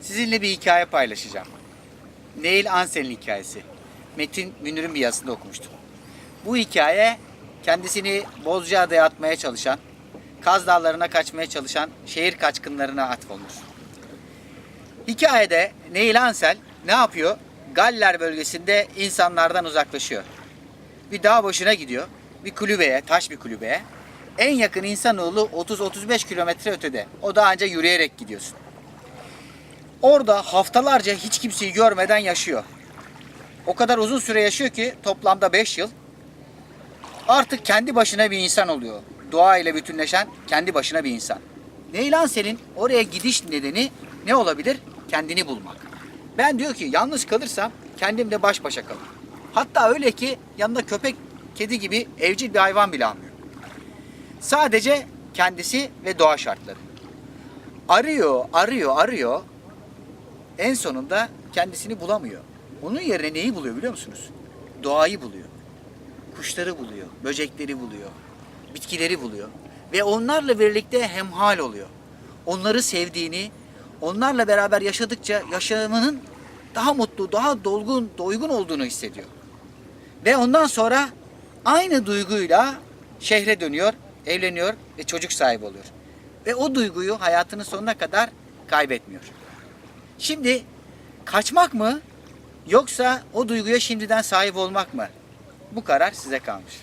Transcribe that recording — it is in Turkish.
Sizinle bir hikaye paylaşacağım. Neil Ansel'in hikayesi. Metin Münir'in bir yazısında okumuştum. Bu hikaye kendisini Bozcaada'ya atmaya çalışan, Kaz Dağları'na kaçmaya çalışan şehir kaçkınlarına atfolmuş. Hikayede Neil Ansel ne yapıyor? Galler bölgesinde insanlardan uzaklaşıyor. Bir dağ başına gidiyor. Bir kulübeye, taş bir kulübeye. En yakın insanoğlu 30-35 kilometre ötede. O da ancak yürüyerek gidiyorsun. Orada haftalarca hiç kimseyi görmeden yaşıyor. O kadar uzun süre yaşıyor ki toplamda 5 yıl. Artık kendi başına bir insan oluyor. Doğa ile bütünleşen kendi başına bir insan. Neil Ansel'in oraya gidiş nedeni ne olabilir? Kendini bulmak. Ben diyor ki yalnız kalırsam kendimle baş başa kalırım. Hatta öyle ki yanında köpek, kedi gibi evcil bir hayvan bile almıyor. Sadece kendisi ve doğa şartları. Arıyor, arıyor, arıyor. En sonunda kendisini bulamıyor. Onun yerine neyi buluyor biliyor musunuz? Doğayı buluyor. Kuşları buluyor, böcekleri buluyor, bitkileri buluyor. Ve onlarla birlikte hemhal oluyor. Onları sevdiğini, onlarla beraber yaşadıkça yaşamının daha mutlu, daha dolgun, doygun olduğunu hissediyor. Ve ondan sonra aynı duyguyla şehre dönüyor, evleniyor ve çocuk sahibi oluyor. Ve o duyguyu hayatının sonuna kadar kaybetmiyor. Şimdi kaçmak mı yoksa o duyguya şimdiden sahip olmak mı? Bu karar size kalmış.